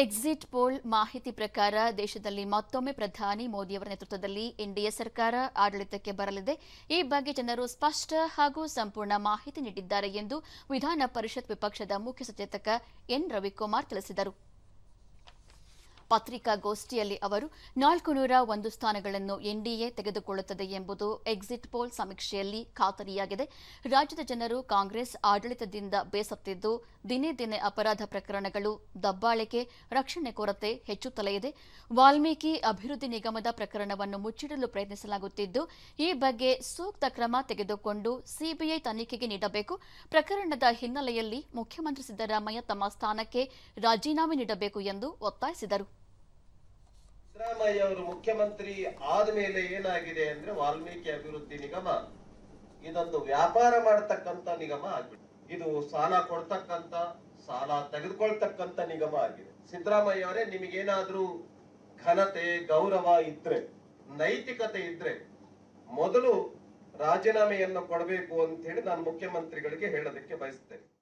Exit poll ಮಾಹಿತಿ ಪ್ರಕಾರ ದೇಶದಲ್ಲಿ ಮತ್ತೊಮ್ಮೆ ಪ್ರಧಾನಿ ಮೋದಿಯವರ ನೇತೃತ್ವದಲ್ಲಿ ಎನ್ಡಿಎ ಸರ್ಕಾರ ಆಡಳಿತಕ್ಕೆ ಬರಲಿದೆ. ಈ ಬಗ್ಗೆ ಜನರು ಸ್ಪಷ್ಟ ಹಾಗೂ ಸಂಪೂರ್ಣ ಮಾಹಿತಿ ನೀಡಿದ್ದಾರೆ ಎಂದು ವಿಧಾನ ಪರಿಷತ್ ವಿಪಕ್ಷದ ಮುಖ್ಯ ಸಚೇತಕ ಎನ್ ರವಿಕುಮಾರ್ ತಿಳಿಸಿದರು. ಪತ್ರಿಕಾಗೋಷ್ಠಿಯಲ್ಲಿ ಅವರು ನಾಲ್ಕು ನೂರ ಒಂದು ಸ್ಥಾನಗಳನ್ನು ಎನ್ಡಿಎ ತೆಗೆದುಕೊಳ್ಳುತ್ತದೆ ಎಂಬುದು ಎಕ್ಸಿಟ್ ಪೋಲ್ ಸಮೀಕ್ಷೆಯಲ್ಲಿ ಖಾತರಿಯಾಗಿದೆ. ರಾಜ್ಯದ ಜನರು ಕಾಂಗ್ರೆಸ್ ಆಡಳಿತದಿಂದ ಬೇಸತ್ತಿದ್ದು, ದಿನೇ ದಿನೇ ಅಪರಾಧ ಪ್ರಕರಣಗಳು, ದಬ್ಬಾಳಿಕೆ, ರಕ್ಷಣೆ ಕೊರತೆ ಹೆಚ್ಚುತ್ತಲೇ ಇದೆ ವಾಲ್ಮೀಕಿ ಅಭಿವೃದ್ಧಿ ನಿಗಮದ ಪ್ರಕರಣವನ್ನು ಮುಚ್ಚಿಡಲು ಪ್ರಯತ್ನಿಸಲಾಗುತ್ತಿದ್ದು, ಈ ಬಗ್ಗೆ ಸೂಕ್ತ ಕ್ರಮ ತೆಗೆದುಕೊಂಡು ಸಿಬಿಐ ತನಿಖೆಗೆ ನೀಡಬೇಕು. ಪ್ರಕರಣದ ಹಿನ್ನೆಲೆಯಲ್ಲಿ ಮುಖ್ಯಮಂತ್ರಿ ಸಿದ್ದರಾಮಯ್ಯ ತಮ್ಮ ಸ್ಥಾನಕ್ಕೆ ರಾಜೀನಾಮೆ ನೀಡಬೇಕು ಎಂದು ಒತ್ತಾಯಿಸಿದರು. ಅವರು ಮುಖ್ಯಮಂತ್ರಿ ಆದ್ಮೇಲೆ ಏನಾಗಿದೆ ಅಂದ್ರೆ ವಾಲ್ಮೀಕಿ ಅಭಿವೃದ್ಧಿ ನಿಗಮ ಇದೊಂದು ವ್ಯಾಪಾರ ಮಾಡತಕ್ಕಂತ ನಿಗಮ ಆಗಿದೆ. ಇದು ಸಾಲ ಕೊಡ್ತಕ್ಕಂತ, ಸಾಲ ತೆಗೆದುಕೊಳ್ತಕ್ಕಂತ ನಿಗಮ ಆಗಿದೆ. ಸಿದ್ದರಾಮಯ್ಯ ಅವರೇ, ನಿಮಗೇನಾದ್ರೂ ಘನತೆ, ಗೌರವ ಇದ್ರೆ, ನೈತಿಕತೆ ಇದ್ರೆ ಮೊದಲು ರಾಜೀನಾಮೆಯನ್ನು ಕೊಡಬೇಕು ಅಂತ ಹೇಳಿ ನಾನು ಮುಖ್ಯಮಂತ್ರಿಗಳಿಗೆ ಹೇಳೋದಕ್ಕೆ ಬಯಸ್ತೇನೆ.